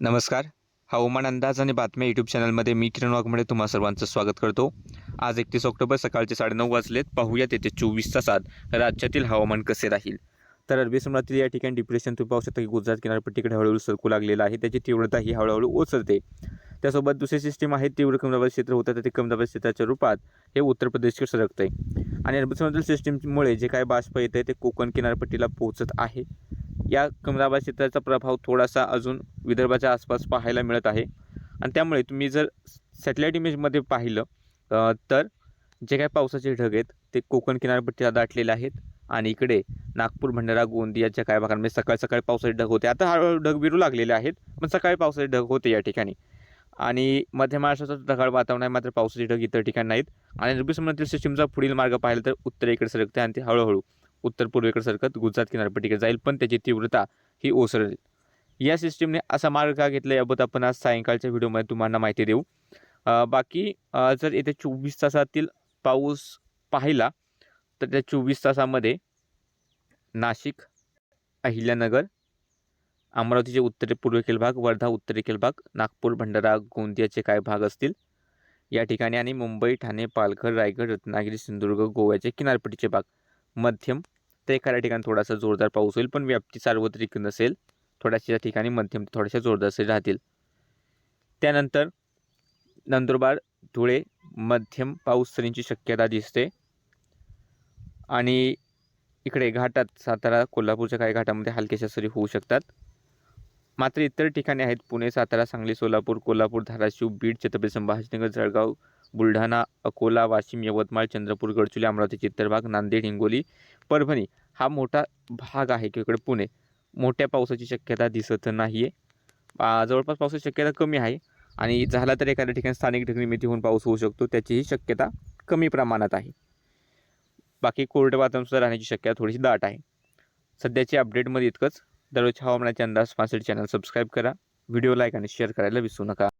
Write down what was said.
नमस्कार. हवामान अंदाज आणि बातम्या यूट्यूब चॅनलमध्ये मी किरण वाघमडे तुम्हा सर्वांचं स्वागत करतो. आज एकतीस ऑक्टोबर सकाळचे साडेनऊ वाजलेत. पाहूयात तेथे चोवीस तासात राज्यातील हवामान कसे राहील? तर अरबी समुद्रातील या ठिकाणी डिप्रेशन तुम्ही पाहू शकता की गुजरात किनारपट्टीकडे हळूहळू सरकू लागलेला आहे. त्याची तीव्रता ही हळूहळू ओसरते. त्यासोबत दुसरी सिस्टीम आहे तीव्र कमदाबाद क्षेत्र होतं. तर ते कमदाबाद क्षेत्राच्या रूपात हे उत्तर प्रदेशकडे सरकतं आहे आणि अरबी समुद्रातील सिस्टीममुळे जे काय बाष्प येतं ते कोकण किनारपट्टीला पोहोचत आहे. या कमदाबाद क्षेत्राचा प्रभाव थोडासा अजून विदर्भाच्या आसपास पाहायला मिळत आहे. आणि त्यामुळे तुम्ही जर सॅटेलाईट इमेजमध्ये पाहिलं तर जे काही पावसाचे ढग आहेत ते कोकण किनारपट्टीला दाटलेले आहेत आणि इकडे नागपूर भंडारा गोंदियाच्या काही भागांमध्ये सकाळ सकाळी पावसाचे ढग होते. आता हळूहळू ढग विरू लागलेले आहेत पण सकाळी पावसाचे ढग होते या ठिकाणी. आणि मध्य महाराष्ट्राचं ढगाळ वातावरण आहे मात्र पावसाचे ढग इतर ठिकाणी नाहीत. आणि रबी समुद्रातील सिस्टीमचा पुढील मार्ग पाहिला तर उत्तरेकडे सरकते आणि ते हळूहळू उत्तर पूर्वेकडे सरकत गुजरात किनारपट्टीकडे जाईल पण त्याची तीव्रता ही ओसरेल. या सिस्टीमने असा मार्ग का घेतला याबद्दल आपण आज सायंकाळच्या व्हिडिओमध्ये तुम्हाला माहिती देऊ. बाकी जर येत्या चोवीस तासातील पाऊस पाहिला तर त्या चोवीस तासामध्ये नाशिक अहिल्यानगर अमरावतीचे उत्तरे पूर्वेकडील भाग वर्धा उत्तरेकडील भाग नागपूर भंडारा गोंदियाचे काय भाग असतील? या ठिकाणी आणि मुंबई ठाणे पालघर रायगड रत्नागिरी सिंधुदुर्ग गोव्याचे किनारपट्टीचे भाग. मध्यम ते एखाद्या ठिकाणी थोडासा जोरदार पाऊस होईल पण व्याप्ती सार्वत्रिक नसेल. थोड्याशा ठिकाणी मध्यम ते थोड्याशा जोरदार असे राहतील. त्यानंतर नंदुरबार धुळे मध्यम पाऊस सरींची शक्यता दिसते. आणि इकडे घाटात सातारा कोल्हापूरच्या काही घाटामध्ये हलक्याशा सरी होऊ शकतात. मात्र इतर ठिकाणी आहेत पुणे सातारा सांगली सोलापूर कोल्हापूर धाराशिव बीड छत्रपती संभाजीनगर जळगाव बुलढाणा अकोला वाशिम यवतमाळ चंद्रपूर गडचुली अमरावती चित्तरभाग नांदेड हिंगोली परभणी हा मोठा भाग आहे किंवा इकडे पुणे. मोठ्या पावसाची शक्यता दिसत नाही आहे जवळपास पावसाची शक्यता कमी आहे आणि झाला तर एखाद्या ठिकाणी स्थानिक ढगनिमित्त होऊन पाऊस होऊ शकतो त्याचीही शक्यता कमी प्रमाणात आहे. बाकी कोरडं वातावरण राहण्याची शक्यता थोडीशी दाट आहे. सध्याची अपडेटमध्ये इतकंच. दररोजच्या हवामानाचे अंदाज पासष्ट चॅनल सबस्क्राईब करा. व्हिडिओ लाईक आणि शेअर करायला विसरू नका.